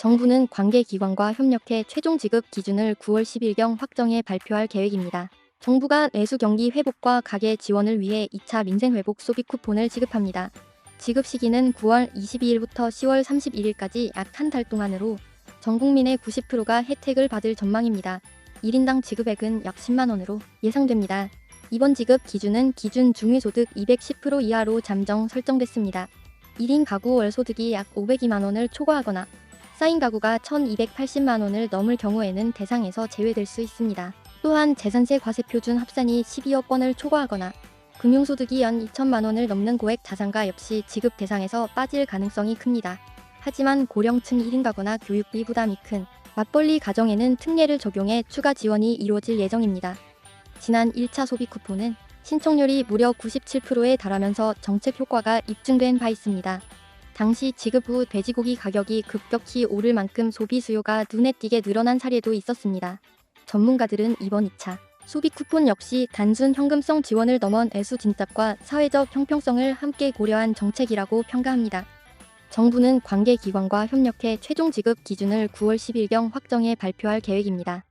정부는 관계기관과 협력해 최종 지급 기준을 9월 10일경 확정해 발표할 계획입니다. 정부가 내수 경기 회복과 가계 지원을 위해 2차 민생 회복 소비 쿠폰을 지급합니다. 지급 시기는 9월 22일부터 10월 31일까지 약 한 달 동안으로 전 국민의 90%가 혜택을 받을 전망입니다. 1인당 지급액은 약 10만 원으로 예상됩니다. 이번 지급 기준은 기준 중위소득 210% 이하로 잠정 설정됐습니다. 1인 가구 월 소득이 약 502만 원을 초과하거나 쌓인 가구가 1,280만 원을 넘을 경우에는 대상에서 제외될 수 있습니다. 또한 재산세 과세 표준 합산이 12억 원을 초과하거나 금융소득이 연 2천만 원을 넘는 고액 자산가 역시 지급 대상에서 빠질 가능성이 큽니다. 하지만 고령층 1인 가구나 교육비 부담이 큰 맞벌이 가정에는 특례를 적용해 추가 지원이 이루어질 예정입니다. 지난 1차 소비 쿠폰은 신청률이 무려 97%에 달하면서 정책 효과가 입증된 바 있습니다. 당시 지급 후 돼지고기 가격이 급격히 오를 만큼 소비 수요가 눈에 띄게 늘어난 사례도 있었습니다. 전문가들은 이번 2차 소비 쿠폰 역시 단순 현금성 지원을 넘은 애수 진작과 사회적 형평성을 함께 고려한 정책이라고 평가합니다. 정부는 관계기관과 협력해 최종 지급 기준을 9월 10일경 확정해 발표할 계획입니다.